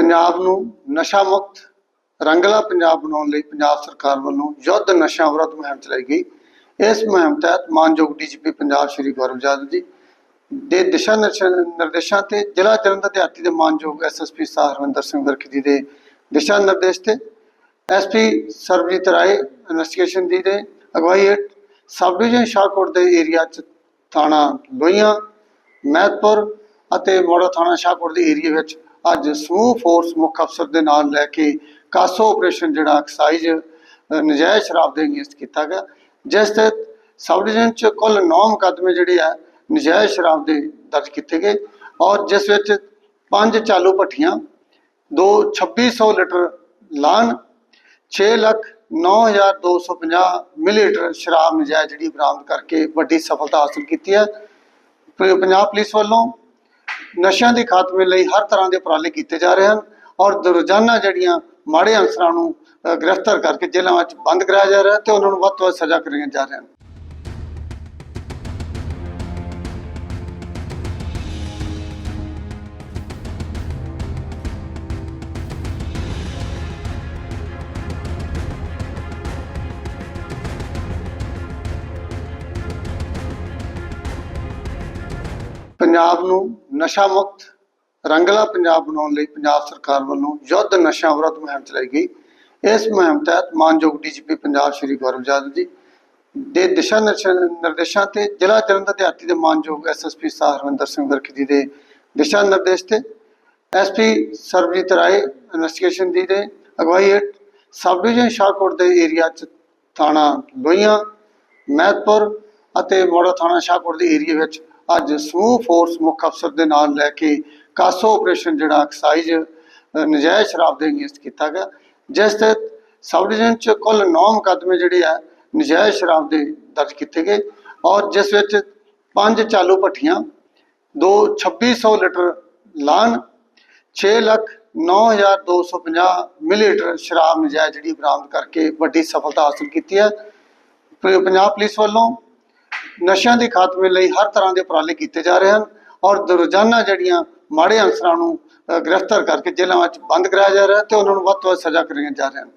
ਪੰਜਾਬ ਨੂੰ ਨਸ਼ਾ ਮੁਕਤ, ਰੰਗਲਾ ਪੰਜਾਬ ਬਣਾਉਣ ਲਈ ਪੰਜਾਬ ਸਰਕਾਰ ਵੱਲੋਂ ਯੁੱਧ ਨਸ਼ਾ ਵਿਰੋਧ ਮੁਹਿੰਮ ਚਲਾਈ ਗਈ। ਇਸ ਮੁਹਿੰਮ ਤਹਿਤ ਮਾਨਯੋਗ ਡੀਜੀਪੀ ਪੰਜਾਬ ਸ਼੍ਰੀ ਗੌਰਵ ਜਾਦਵ ਜੀ ਦੇ ਦਿਸ਼ਾ ਨਿਰਸ਼- ਨਿਰਦੇਸ਼ਾਂ ਤੇ ਜ਼ਿਲ੍ਹਾ ਜਲੰਧਰ ਦੇ ਦੇ ਮਾਨਯੋਗ ਐਸਐਸਪੀ ਸਾਹਿਬ ਹਰਵਿੰਦਰ ਸਿੰਘ ਵਰਖ ਜੀ ਦੇ ਦਿਸ਼ਾ ਨਿਰਦੇਸ਼ ਤੇ ਐਸਪੀ ਸਰਬਜੀਤ ਰਾਏ ਇਨਵੈਸਟੀਗੇਸ਼ਨ ਦੀ ਦੇ ਅਗਵਾਈ ਹੇਠ ਸਬ ਡਿਵੀਜ਼ਨ ਸ਼ਾਹਕੋਟ ਦੇ ਏਰੀਆ ਚ ਥਾਣਾ ਲੋਹੀਆਂ, ਮਹਿਤਪੁਰ ਅਤੇ ਮੋੜਾ ਥਾਣਾ ਸ਼ਾਹਕੋਟ ਦੇ ਏਰੀਆ ਵਿੱਚ ਅੱਜ ਸਮੂਹ ਫੋਰਸ ਮੁੱਖ ਅਫਸਰ ਦੇ ਨਾਲ ਲੈ ਕੇ ਕਾਸੋ ਆਪਰੇਸ਼ਨ ਜਿਹੜਾ ਐਕਸਾਈਜ਼ ਨਜਾਇਜ਼ ਸ਼ਰਾਬ ਦੇ ਅਗੇਂਸਟ ਕੀਤਾ ਗਿਆ, ਜਿਸ 'ਤੇ ਸਬ ਡਿਵੀਜ਼ਨ ਚ ਕੁੱਲ 9 ਮੁਕੱਦਮੇ ਜਿਹੜੇ ਆ, ਨਜਾਇਜ਼ ਸ਼ਰਾਬ ਦੇ ਦਰਜ ਕੀਤੇ ਗਏ ਔਰ ਜਿਸ ਵਿੱਚ ਪੰਜ ਚਾਲੂ ਭੱਠੀਆਂ, ਦੋ 2600 ਲੀਟਰ ਲਾਨ 6 ਲੱਖ 9250 ਮਿਲੀਲੀਟਰ ਸ਼ਰਾਬ ਨਜਾਇਜ਼ ਜਿਹੜੀ ਬਰਾਮਦ ਕਰਕੇ ਵੱਡੀ ਸਫਲਤਾ ਹਾਸਲ ਕੀਤੀ ਹੈ। ਪੰਜਾਬ ਪੁਲਿਸ ਵੱਲੋਂ ਨਸ਼ਿਆਂ ਦੇ ਖਾਤਮੇ ਲਈ ਹਰ ਤਰ੍ਹਾਂ ਦੇ ਉਪਰਾਲੇ ਕੀਤੇ ਜਾ ਰਹੇ ਹਨ ਔਰ ਰੋਜ਼ਾਨਾ ਜਿਹੜੀਆਂ ਮਾੜੇ ਅਨਸਰਾਂ ਨੂੰ ਗ੍ਰਿਫਤਾਰ ਕਰਕੇ ਜੇਲ੍ਹਾਂ ਵਿੱਚ ਬੰਦ ਕਰਾਇਆ ਜਾ ਰਿਹਾ ਹੈ ਤੇ ਉਹਨਾਂ ਨੂੰ ਵੱਧ ਤੋਂ ਵੱਧ ਸਜ਼ਾ ਕਰਾਈਆਂ ਜਾ ਰਹੀਆਂ ਹਨ। ਪੰਜਾਬ ਨੂੰ ਨਸ਼ਾ ਮੁਕਤ, ਰੰਗਲਾ ਪੰਜਾਬ ਬਣਾਉਣ ਲਈ ਪੰਜਾਬ ਸਰਕਾਰ ਵੱਲੋਂ ਯੁੱਧ ਨਸ਼ਾ ਵਿਰੋਧ ਮੁਹਿੰਮ ਚਲਾਈ ਗਈ। ਇਸ ਮੁਹਿੰਮ ਤਹਿਤ ਮਾਨਯੋਗ ਡੀਜੀਪੀ ਪੰਜਾਬ ਸ਼੍ਰੀ ਗੌਰਵ ਜਾਦਵ ਜੀ ਦੇ ਦਿਸ਼ਾ ਨਿਰਸ਼- ਨਿਰਦੇਸ਼ਾਂ ਤੇ ਜ਼ਿਲ੍ਹਾ ਜਲੰਧਰ ਦੇ ਅਧਿਆਤੀ ਦੇ ਮਾਨਯੋਗ ਐਸਐਸਪੀ ਸਾਹਿਬ ਹਰਵਿੰਦਰ ਸਿੰਘ ਵਰਖ ਜੀ ਦੇ ਦਿਸ਼ਾ ਨਿਰਦੇਸ਼ ਤੇ ਐਸਪੀ ਸਰਬਜੀਤ ਰਾਏ ਇਨਵੈਸਟੀਗੇਸ਼ਨ ਦੀ ਦੇ ਅਗਵਾਈ ਹੇਠ ਸਬ ਡਿਵੀਜ਼ਨ ਸ਼ਾਹਕੋਟ ਦੇ ਏਰੀਆ ਚ ਥਾਣਾ ਲੋਹੀਆਂ, ਮਹਿਤਪੁਰ ਅਤੇ ਮੋੜਾ ਥਾਣਾ ਸ਼ਾਹਕੋਟ ਦੇ ਏਰੀਆ ਵਿੱਚ ਅੱਜ ਸਮੂਹ ਫੋਰਸ ਮੁੱਖ ਅਫਸਰ ਦੇ ਨਾਲ ਲੈ ਕੇ ਕਾਸੋ ਆਪਰੇਸ਼ਨ ਜਿਹੜਾ ਐਕਸਾਈਜ਼ ਨਜਾਇਜ਼ ਸ਼ਰਾਬ ਦੇ ਅਗੇਂਸਟ ਕੀਤਾ ਗਿਆ। ਜਿਸ ਤਹਿਤ ਸਬ ਡਿਵੀਜ਼ਨ ਚ ਕੁੱਲ 9 ਮੁਕੱਦਮੇ ਜਿਹੜੇ ਆ, ਨਜਾਇਜ਼ ਸ਼ਰਾਬ ਦੇ ਦਰਜ ਕੀਤੇ ਗਏ ਔਰ ਜਿਸ ਵਿੱਚ ਪੰਜ ਚਾਲੂ ਭੱਠੀਆਂ, ਦੋ 2600 ਲੀਟਰ ਲਾਨ 6 ਲੱਖ 9250 ਮਿਲੀਲੀਟਰ ਸ਼ਰਾਬ ਨਜਾਇਜ਼ ਜਿਹੜੀ ਬਰਾਮਦ ਕਰਕੇ ਵੱਡੀ ਸਫਲਤਾ ਹਾਸਲ ਕੀਤੀ ਹੈ। ਪੰਜਾਬ ਪੁਲਿਸ ਵੱਲੋਂ ਨਸ਼ਿਆਂ ਦੇ ਖਾਤਮੇ ਲਈ ਹਰ ਤਰ੍ਹਾਂ ਦੇ ਉਪਰਾਲੇ ਕੀਤੇ ਜਾ ਰਹੇ ਹਨ ਔਰ ਰੋਜ਼ਾਨਾ ਜਿਹੜੀਆਂ ਮਾੜੇ ਅਨਸਰਾਂ ਨੂੰ ਗ੍ਰਿਫਤਾਰ ਕਰਕੇ ਜੇਲ੍ਹਾਂ ਵਿੱਚ ਬੰਦ ਕਰਾਇਆ ਜਾ ਰਿਹਾ ਹੈ ਤੇ ਉਹਨਾਂ ਨੂੰ ਵੱਧ ਤੋਂ ਵੱਧ ਸਜ਼ਾ ਕਰਾਈਆਂ ਜਾ ਰਹੀਆਂ ਹਨ।